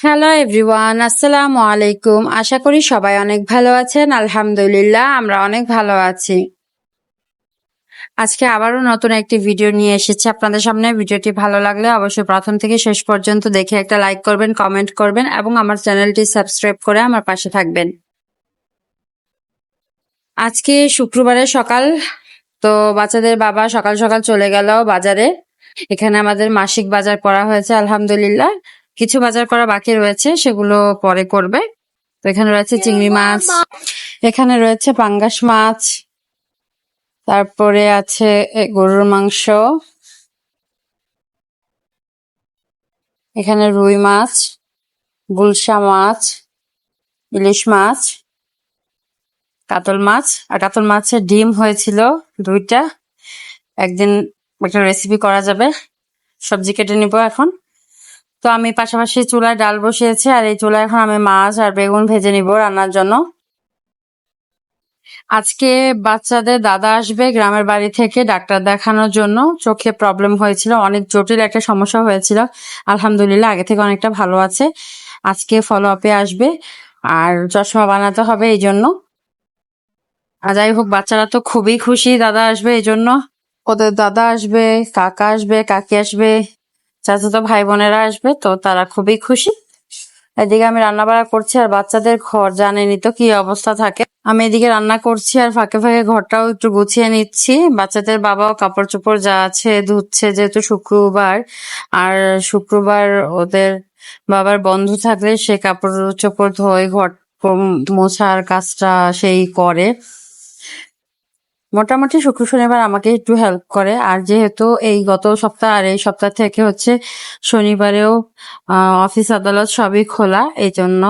Hello everyone আসসালামু আলাইকুম আশা করি সবাই অনেক ভালো আছেন। আলহামদুলিল্লাহ, আমরা অনেক ভালো আছি। আজকে আবারও নতুন একটি ভিডিও নিয়ে এসেছি আপনাদের সামনে। ভিডিওটি ভালো লাগলে অবশ্যই প্রথম থেকে শেষ পর্যন্ত দেখে একটা লাইক করবেন কমেন্ট করবেন এবং আমার চ্যানেলটি সাবস্ক্রাইব করে আমার পাশে থাকবেন। আজকে শুক্রবারের সকাল, তো বাচ্চাদের বাবা সকাল সকাল চলে গেল বাজারে। এখানে আমাদের মাসিক বাজার করা হয়েছে, আলহামদুলিল্লাহ। কিছু বাজার করা বাকি রয়েছে সেগুলো পরে করবে। তো এখানে রয়েছে চিংড়ি মাছ এখানে রয়েছে পাঙ্গাস মাছ তারপরে আছে গরুর মাংস এখানে রুই মাছ গুলশা মাছ ইলিশ মাছ কাতল মাছ। আর কাতল মাছের ডিম হয়েছিল দুইটা। একদিন একটা রেসিপি করা যাবে। সবজি কেটে নিব এখন। তো আমি পাশাপাশি চুলায় ডাল বসিয়েছি, আর এই চুলায় এখন আমি মাছ আর বেগুন ভেজে নিব রান্নার জন্য। আজকে বাচ্চাদের দাদা আসবে গ্রামের বাড়ি থেকে ডাক্তার দেখানোর জন্য। চোখে প্রবলেম হয়েছিল, অনেক জটিল একটা সমস্যা হয়েছিল। আলহামদুলিল্লাহ, আগে থেকে অনেকটা ভালো আছে। আজকে ফলো আপে আসবে, আর চশমা বানাতে হবে এই জন্য। আর যাই হোক, বাচ্চারা তো খুবই খুশি, দাদা আসবে এই জন্য। ওদের দাদা আসবে, কাকা আসবে, কাকি আসবে। চাচাতো ভাই বোনেরা আসবে, তো তারা খুবই খুশি। এদিকে আমি রান্না বাড়া করছি আর বাচ্চাদের ঘর জানেনি তো কি অবস্থা থাকে। আমি এদিকে রান্না করছি আর ফাঁকে ফাঁকে ঘরটাও একটু গুছিয়ে নিচ্ছি। বাচ্চাদের বাবাও কাপড় চোপড় যা আছে ধুচ্ছে যেহেতু শুক্রবার। আর শুক্রবার ওদের বাবার বন্ধ থাকলে সে কাপড় চোপড় ধোয়, ঘর মোছার কাজটা সেই করে। মোটামুটি শুক্র শনিবার আমাকে একটু হেল্প করে। আর যেহেতু এই গত সপ্তাহ আর এই সপ্তাহ থেকে হচ্ছে শনিবারেও অফিস আদালত সবই খোলা, এই জন্য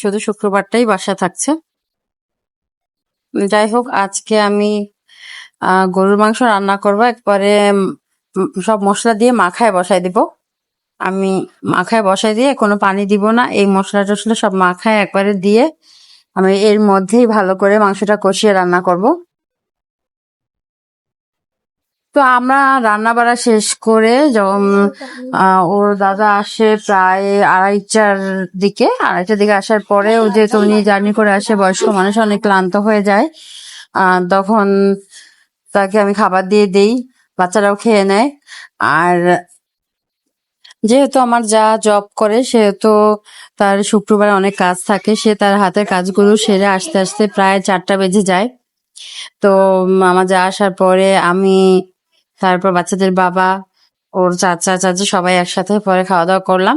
শুধু শুক্রবারটাই বাসা থাকছে। যাই হোক, আজকে আমি গরুর মাংস রান্না করব। একবারে সব মশলা দিয়ে মাখায় বসাই দিব। আমি মাখায় বসাই দিয়ে কোনো পানি দিব না। এই মশলা টসলা সব মাখায় একবারে দিয়ে আমি এর মধ্যেই ভালো করে মাংসটা কষিয়ে রান্না করব। তো আমরা রান্না বাড়া শেষ করে যখন ওর দাদা আসে প্রায় আড়াইটার দিকে আড়াইটার দিকে আসার পরে ও যেহেতু উনি জার্নি করে আসে, বয়স্ক মানুষ, অনেক ক্লান্ত হয়ে যায়। তখন তাকে আমি খাবার দিয়ে দিই, বাচ্চারাও খেয়ে নেয়। আর যেহেতু আমার যা জব করে, সেহেতু তার শুক্রবার অনেক কাজ থাকে, সে তার হাতের কাজগুলো সেরে আসতে আসতে প্রায় চারটা বেজে যায়। তো আমার যা আসার পরে আমি তারপর বাচ্চাদের বাবা, ওর চাচা, চাচি সবাই একসাথে পরে খাওয়া দাওয়া করলাম।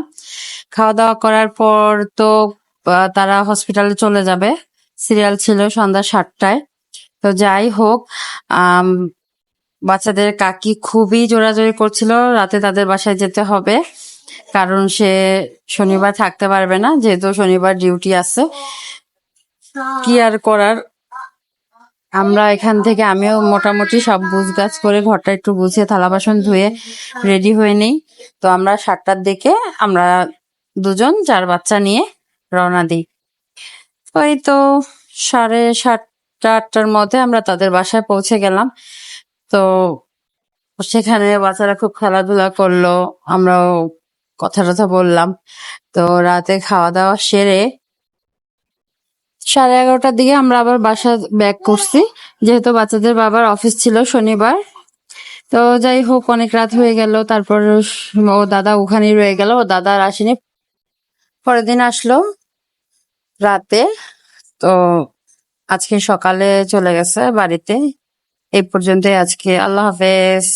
খাওয়া দাওয়া করার পর তো তারা হসপিটালে চলে যাবে। সিরিয়াল ছিল সন্ধ্যা সাতটায়। তো যাই হোক বাচ্চাদের কাকি খুবই জোরাজোরি করছিল। রাতে তাদের বাসায় যেতে হবে, কারণ সে শনিবার থাকতে পারবে না, যেহেতু শনিবার ডিউটি আছে। কি আর করার? আমরা এখান থেকে আমিও মোটামুটি সব গুছগাছ করে ঘরটা একটু গুছিয়ে থালা বাসন ধুয়ে রেডি হয়ে নেই। তো আমরা সাতটার দিকে আমরা দুজন চার বাচ্চা নিয়ে রওনা দিই। ওই তো সাড়ে সাতটা, আটটার মধ্যে আমরা তাদের বাসায় পৌঁছে গেলাম। তো সেখানে বাচ্চারা খুব খেলাধুলা করল, আমরাও কথা টথা বললাম। তো রাতে খাওয়া দাওয়া সেরে সাড়ে এগারোটার দিকে আমরা আবার বাসা ব্যাক করছি। যেহেতু বাচ্চাদের বাবার অফিস ছিল শনিবার। তো যাই হোক, অনেক রাত হয়ে গেল। তারপর ও দাদা ওখানেই রয়ে গেল। ও দাদা আর আসেনি। পরের দিন আসলো রাতে। তো আজকে সকালে চলে গেছে বাড়িতে। এই পর্যন্তই আজকে। আল্লাহ হাফেজ।